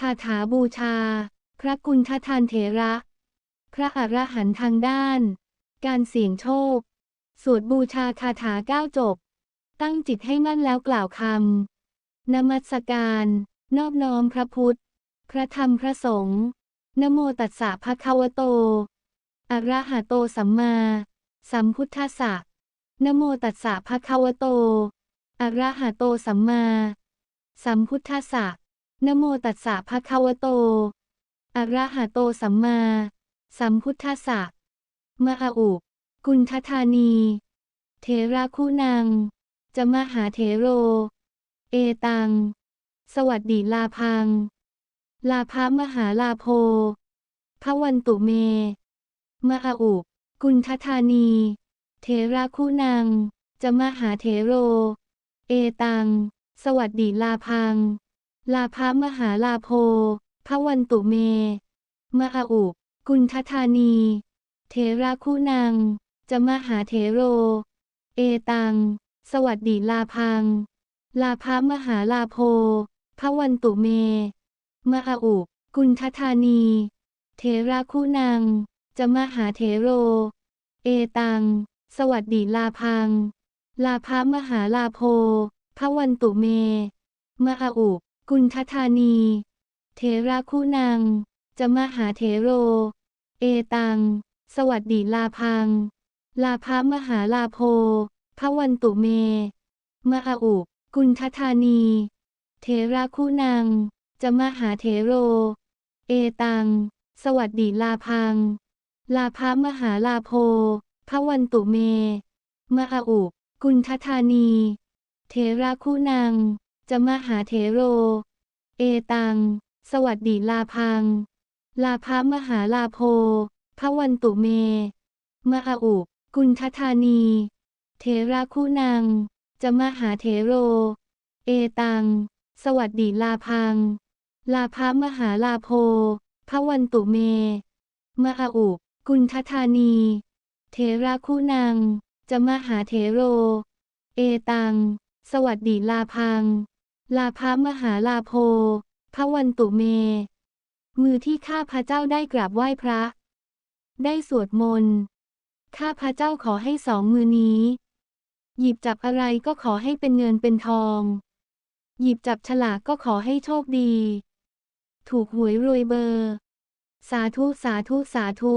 คาถาบูชา พระกุณฑทานเถระ พระอรหันต์ทางด้าน การเสี่ยงโชค สวดบูชาคาถาเก้าจบ ตั้งจิตให้มั่นแล้วกล่าวคำนมัสการ นอบน้อมพระพุทธ พระธรรมพระสงฆ์นโมตัสสะภะคะวะโต อะระหะโตสัมมา สัมพุทธัสสะนโมตัสสะภะคะวะโต อะระหะโตสัมมา สัมพุทธัสสะ นโมตัสสะภะคะวะโต อะระหะโตสัมมา สัมพุทธัสสะมะอาอุกุณฑธานี เทราคุณัง จะมหาเถโร เอตัง สวัสดีลาพัง ลาภมหาลาโพพระวันตุเม มะอาอุกุณฑธานี เทราคุณัง จะมหาเถโร เอตัง สวัสดีลาพัง ลาภมหาลาโพพระวันตุเม มะอาอุกุณฑธานี เทราคุณัง จะมหาเถโร เอตัง สวัสดีลาพัง ลาภมหาลาโพพระวันตุเม มะอาอุกุณฑธานี เทราคุณัง จะมหาเถโร เอตัง สวัสดีลาพัง ลาภมหาลาโพพระวันตุเม มะอาอุ กุณฑธานี เทราคุณัง จะมหาเถโร เอตัง สวัสดีลาพัง ลาภมหาลาโพพระวันตุเม มะอาอุกุณฑธานี เทราคุณัง จะมหาเถโร เอตัง สวัสดีลาพัง ลาภมหาลาโพพระวันตุเม มะอาอุกุณฑธานี เทราคุณัง จะมหาเถโร เอตัง สวัสดีลาพัง ลาภมหาลาโพพระวันตุเม มะอาอุ กุณฑธานี เทราคุณัง จะมหาเถโร เอตัง สวัสดีลาพัง ลาภมหาลาโพพระวันตุเม มะอาอุ กุณฑธานี เทราคุณัง จะมหาเถโร เอตัง สวัสดีลาพัง ลาภมหาลาโพพระวันตุเม มือที่ข้าพระเจ้าได้กราบไหว้พระ ได้สวดมนต์ ข้าพระเจ้าขอให้สองมือนี้ หยิบจับอะไรก็ขอให้เป็นเงินเป็นทอง หยิบจับฉลากก็ขอให้โชคดี ถูกหวยรวยเบอร์ สาธุสาธุสาธุ